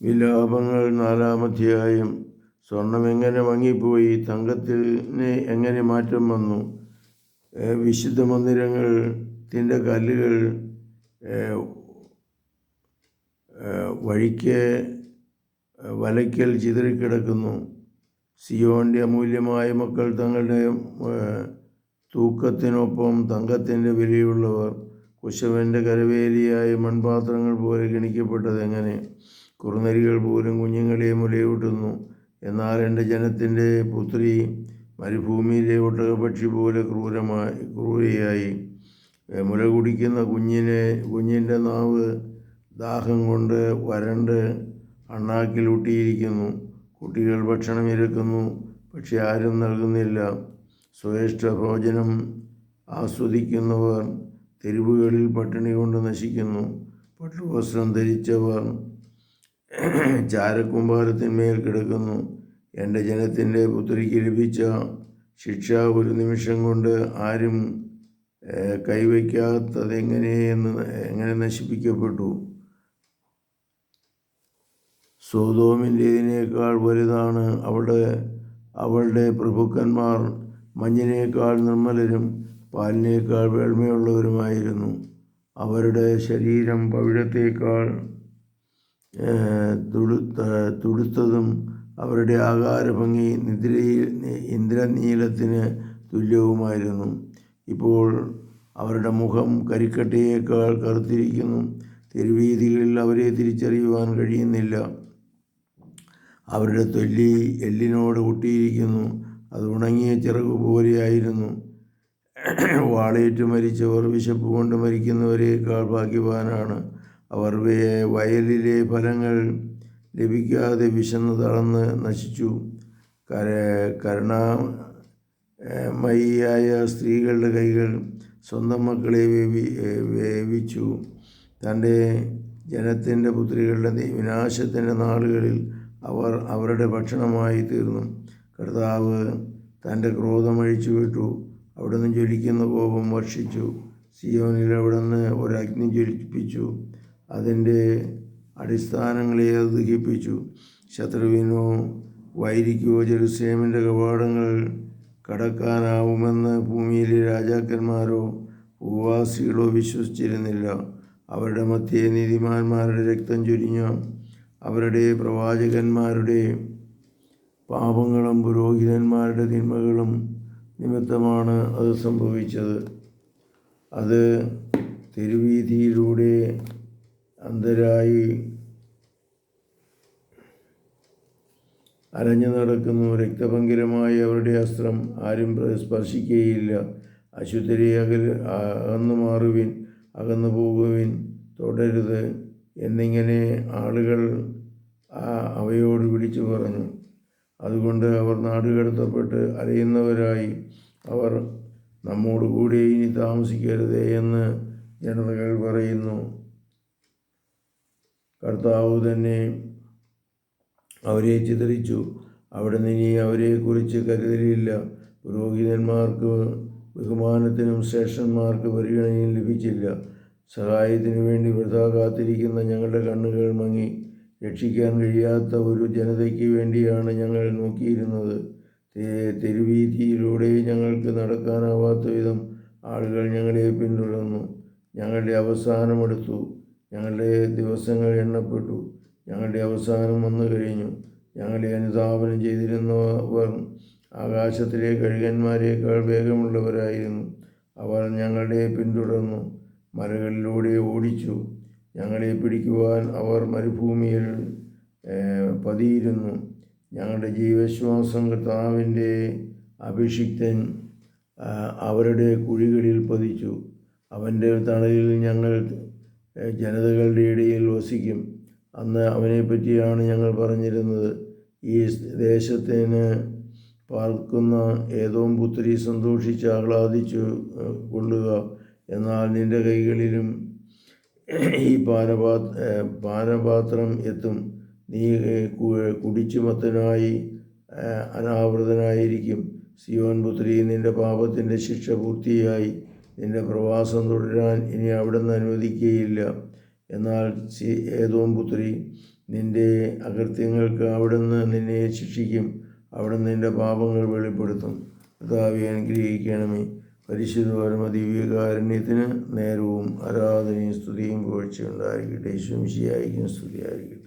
വിലാപങ്ങൾ നാലാമധ്യായം സ്വർണം എങ്ങനെ വാങ്ങിപ്പോയി തങ്കത്തിന് എങ്ങനെ മാറ്റം വന്നു? വിശുദ്ധ വിശുദ്ധ മന്ദിരത്തിന്റെ കല്ലുകൾ വഴിക്ക് വലയ്ക്കൽ ചിതറിക്കിടക്കുന്നു. സിയോന്റെ അമൂല്യമായ മക്കൾ തങ്ങളുടെ തൂക്കത്തിനൊപ്പം തങ്കത്തിന്റെ വിലയുള്ളവർ. കുശവന്റെ കരവേലിയായ മൺപാത്രങ്ങൾ പോലെ ഗണിക്കപ്പെട്ടത് എങ്ങനെ? കുറുനരികൾ പോലും കുഞ്ഞുങ്ങളെ മുലയൂട്ടുന്നു. എന്നാൽ എന്റെ ജനത്തിന്റെ പുത്രി മരുഭൂമിയിലെ ഒട്ടകപക്ഷി പോലെ ക്രൂരമായി ക്രൂരയായി. മുല കുടിക്കുന്ന കുഞ്ഞിനെ കുഞ്ഞിന്റെ നാവ് ദാഹം കൊണ്ട് വരണ്ട് അണ്ണാക്കിൽ ഊട്ടിയിരിക്കുന്നു കുട്ടികൾ ഭക്ഷണം ഇരക്കുന്നു പക്ഷെ ആരും നൽകുന്നില്ല. സ്വേഷ്ഠ ഭോജനം ആസ്വദിക്കുന്നവർ തെരുവുകളിൽ പട്ടിണി കൊണ്ട് നശിക്കുന്നു. പട്ടുവസ്ത്രം ധരിച്ചവർ ചാരക്കുംഭാരത്തിന്മേൽ കിടക്കുന്നു. എന്റെ ജനത്തിന്റെ പുത്രിക്ക് ലഭിച്ച ശിക്ഷ ഒരു നിമിഷം കൊണ്ട് ആരും കൈവയ്ക്കാത്തതെങ്ങനെയെന്ന് എങ്ങനെ നശിപ്പിക്കപ്പെട്ടു? സോതോമിന്റേതിനേക്കാൾ വലുതാണ് അവിടെ അവളുടെ പ്രഭുക്കന്മാർ മഞ്ഞിനേക്കാൾ നിർമ്മലരും പാലിനേക്കാൾ വേൾമയുള്ളവരുമായിരുന്നു അവരുടെ ശരീരം പവിഴത്തേക്കാൾ തുടുത്ത തുടുത്തതും അവരുടെ ആകാരഭംഗി നിദ്രയിൽ ഇന്ദ്രനീലത്തിന് തുല്യവുമായിരുന്നു. ഇപ്പോൾ അവരുടെ മുഖം കരിക്കട്ടയേക്കാൾ കറുത്തിരിക്കുന്നു. തെരുവീതികളിൽ അവരെ തിരിച്ചറിയുവാൻ കഴിയുന്നില്ല. അവരുടെ തൊല്ലി എല്ലിനോട് ഒട്ടിയിരിക്കുന്നു. അത് ഉണങ്ങിയ ചിറക് പോലെയായിരുന്നു. വാളേറ്റ് മരിച്ചവർ വിശപ്പ് കൊണ്ട് മരിക്കുന്നവരേക്കാൾ ഭാഗ്യവാനാണ്. അവർ വയലിലെ ഫലങ്ങൾ ലഭിക്കാതെ വിശന്ന് തളർന്ന് നശിച്ചു. കര കരുണാമയിയായ സ്ത്രീകളുടെ കൈകൾ സ്വന്തം മക്കളെ വേവി വേവിച്ചു. തന്റെ ജനത്തിന്റെ പുത്രികളുടെ വിനാശത്തിന്റെ നാളുകളിൽ അവർ അവരുടെ ഭക്ഷണമായി തീർന്നു. കർത്താവ് തന്റെ ക്രോധം അഴിച്ചുവിട്ടു. അവിടുന്ന് ജ്വലിക്കുന്ന കോപം വർഷിച്ചു. സിയോനിൽ അവിടുന്ന് ഒരു അഗ്നി ജ്വലിപ്പിച്ചു. അതിന്റെ അടിസ്ഥാനങ്ങളെ അത് ദഹിപ്പിച്ചു. ശത്രുവിനോ വൈരിക്കോ ജെറുസലേമിന്റെ കവാടങ്ങൾ കടക്കാനാവുമെന്ന് ഭൂമിയിലെ രാജാക്കന്മാരോ ഉപവാസികളോ വിശ്വസിച്ചിരുന്നില്ല. അവരുടെ മധ്യേ നീതിമാന്മാരുടെ രക്തം ചൊരിഞ്ഞ. അവരുടെ പ്രവാചകന്മാരുടെ പാപങ്ങളും പുരോഹിതന്മാരുടെ തിന്മകളും നിമിത്തമാണ് അത് സംഭവിച്ചത്. അത് തെരുവീതിയിലൂടെ അന്ധരായി അലഞ്ഞു നടക്കുന്നു. രക്തഭങ്കരമായി അവരുടെ അസ്ത്രം ആരും സ്പർശിക്കുകയില്ല. അശുദ്ധരെ അകൽ അകന്നു മാറുവിൻ അകന്നു പോകുവിൻ തുടരുത് എന്നിങ്ങനെ ആളുകൾ അവയോട് വിളിച്ചു പറഞ്ഞു. അതുകൊണ്ട് അവർ നാടുകടത്തപ്പെട്ട് അലയുന്നവരായി. അവർ നമ്മോട് കൂടി ഇനി താമസിക്കരുതേ എന്ന് ജനതകൾ പറയുന്നു. കർത്താവ് തന്നെ അവരെ ചിതറിച്ചു. അവിടെ ഇനി അവരെക്കുറിച്ച് കരുതലില്ല. പുരോഹിതന്മാർക്ക് ബഹുമാനത്തിനും ശ്രേഷ്ഠന്മാർക്ക് പരിഗണനയും ലഭിച്ചില്ല. സഹായത്തിനു വേണ്ടി വൃഥാ കാത്തിരിക്കുന്ന ഞങ്ങളുടെ കണ്ണുകൾ മങ്ങി. രക്ഷിക്കാൻ കഴിയാത്ത ഒരു ജനതയ്ക്ക് വേണ്ടിയാണ് ഞങ്ങൾ നോക്കിയിരുന്നത്. തെരുവീതിയിലൂടെ ഞങ്ങൾക്ക് നടക്കാനാവാത്ത വിധം ആളുകൾ ഞങ്ങളെ പിന്തുടർന്നു. ഞങ്ങളുടെ അവസാനമെടുത്തു ഞങ്ങളുടെ ദിവസങ്ങൾ എണ്ണപ്പെട്ടു. ഞങ്ങളുടെ അവസാനം വന്നു കഴിഞ്ഞു. ഞങ്ങളെ അനുധാപനം ചെയ്തിരുന്നവർ ആകാശത്തിലെ കഴുകന്മാരെക്കാൾ വേഗമുള്ളവരായിരുന്നു. അവർ ഞങ്ങളുടെ പിന്തുടർന്നു. മലകളിലൂടെ ഓടിച്ചു. ഞങ്ങളെ പിടിക്കുവാൻ അവർ മരുഭൂമിയിൽ പതിയിരുന്നു. ഞങ്ങളുടെ ജീവശ്വാസം കർത്താവിന്റെ അഭിഷിക്തൻ അവരുടെ കുഴികളിൽ പതിച്ചു. അവന്റെ തണലിൽ ഞങ്ങൾ ജനതകളുടെ ഇടയിൽ വസിക്കും. അന്ന് അവനെപ്പറ്റിയാണ് ഞങ്ങൾ പറഞ്ഞിരുന്നത്. ഈ ദേശത്തിന് പാർക്കുന്ന ഏതോ പുത്രി സന്തോഷിച്ച് ആഹ്ലാദിച്ചു കൊള്ളുക. എന്നാൽ നിന്റെ കൈകളിലും ഈ പാനപാ പാനപാത്രം എത്തും. നീ കുടിച്ചു മത്തനായി അനാവൃതനായിരിക്കും. സിയോൻ പുത്രി നിന്റെ പാപത്തിന്റെ ശിക്ഷ പൂർത്തിയായി. നിന്റെ പ്രവാസം തുടരാൻ ഇനി അവിടുന്ന് അനുവദിക്കുകയില്ല എന്നാൽ സി ഏതോം പുത്രി നിന്റെ അകൃത്യങ്ങൾക്ക് അവിടുന്ന് നിന്നെ ശിക്ഷിക്കും. അവിടുന്ന് നിന്റെ പാപങ്ങൾ വെളിപ്പെടുത്തും. കർത്താവെ അനുഗ്രഹിക്കണമേ. പരിശുദ്ധ പരമ ദിവ്യകാരുണ്യത്തിന് നേരവും ആരാധനയും സ്തുതിയും കോഴ്ചയുണ്ടായിരിക്കട്ടെ. ശുംശിയായിരിക്കും സ്തുതിയായിരിക്കട്ടെ.